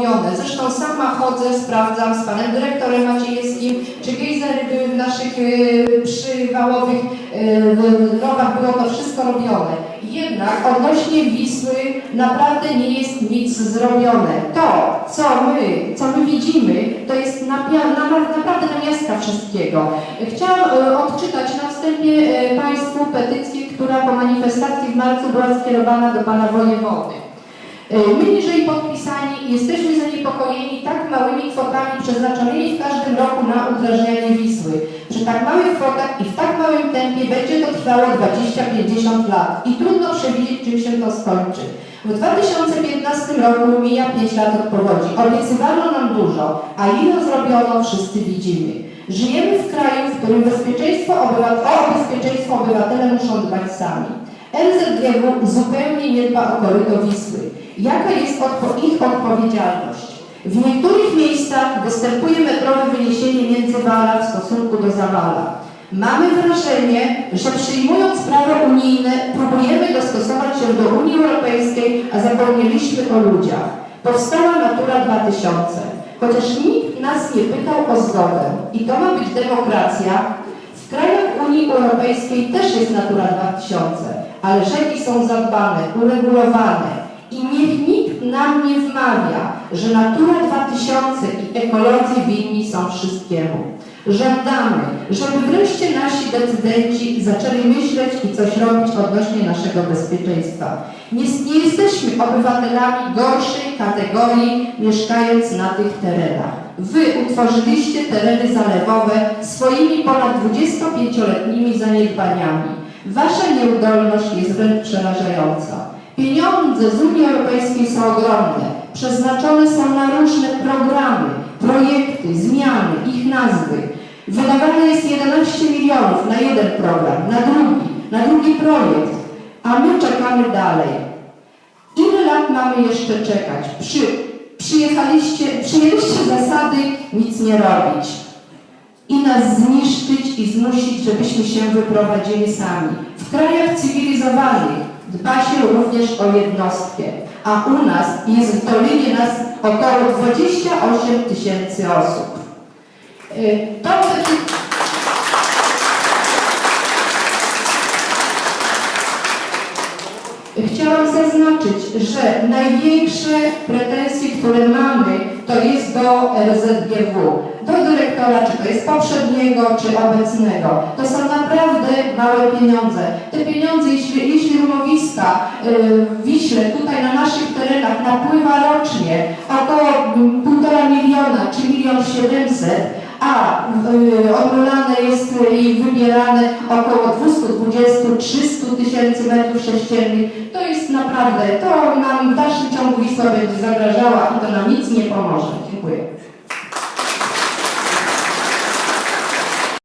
zrobione. Zresztą sama chodzę, sprawdzam z panem dyrektorem Maciejewskim, czy gejzery były w naszych e, przywałowych e, rowach, było to wszystko robione. Jednak odnośnie Wisły naprawdę nie jest nic zrobione. To, co my, co my widzimy, to jest naprawdę namiastka wszystkiego. Chciałam e, odczytać na wstępie Państwu petycję, która po manifestacji w marcu była skierowana do Pana Wojewody. E, My niżej podpisani jesteśmy zaniepokojeni tak małymi kwotami przeznaczonymi w każdym roku na udrażnianie Wisły. Przy tak małych kwotach i w tak małym tempie będzie to trwało 20-50 lat i trudno przewidzieć, czym się to skończy. W 2015 roku mija 5 lat od powodzi. Obiecywano nam dużo, a ile zrobiono wszyscy widzimy. Żyjemy w kraju, w którym bezpieczeństwo obywa- o bezpieczeństwo obywatele muszą dbać sami. LZGW zupełnie nie dba o koryto Wisły. Jaka jest odpo- ich odpowiedzialność? W niektórych miejscach występuje metrowe wyniesienie międzywala w stosunku do zawala. Mamy wrażenie, że przyjmując prawo unijne próbujemy dostosować się do Unii Europejskiej, a zapomnieliśmy o ludziach. Powstała Natura 2000. Chociaż nikt nas nie pytał o zgodę i to ma być demokracja, w krajach Unii Europejskiej też jest Natura 2000, ale rzeki są zadbane, uregulowane i niech nikt nam nie wmawia, że Natura 2000 i ekolodzy winni są wszystkiemu. Żądamy, żeby wreszcie nasi decydenci zaczęli myśleć i coś robić odnośnie naszego bezpieczeństwa. Nie, nie jesteśmy obywatelami gorszej kategorii mieszkając na tych terenach. Wy utworzyliście tereny zalewowe swoimi ponad 25-letnimi zaniedbaniami. Wasza nieudolność jest wręcz przerażająca. Pieniądze z Unii Europejskiej są ogromne. Przeznaczone są na różne programy, projekty, zmiany, ich nazwy. Wydawane jest 11 milionów na jeden program, na drugi, na drugi projekt, a my czekamy dalej. Ile lat mamy jeszcze czekać? Przy, przyjechaliście, przyjęliście zasady nic nie robić i nas zniszczyć i zmusić, żebyśmy się wyprowadzili sami. W krajach cywilizowanych dba się również o jednostkę, a u nas jest w Dolinie nas około 28 tysięcy osób. Y, To będzie... Chciałam zaznaczyć, że największe pretensje, które mamy, to jest do RZGW, do dyrektora, czy to jest poprzedniego, czy obecnego. To są naprawdę małe pieniądze. Te pieniądze, jeśli, jeśli rumowiska y, w Wiśle, tutaj na naszych terenach napływa rocznie około mm, półtora miliona, czy milion siedemset, a y, jest i wybierane około 220-300 tysięcy metrów sześciennych. To jest naprawdę, to nam w dalszym ciągu Wisła będzie zagrażała i to nam nic nie pomoże.